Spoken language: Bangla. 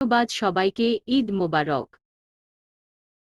ধন্যবাদ সবাইকে ঈদ মোবারক।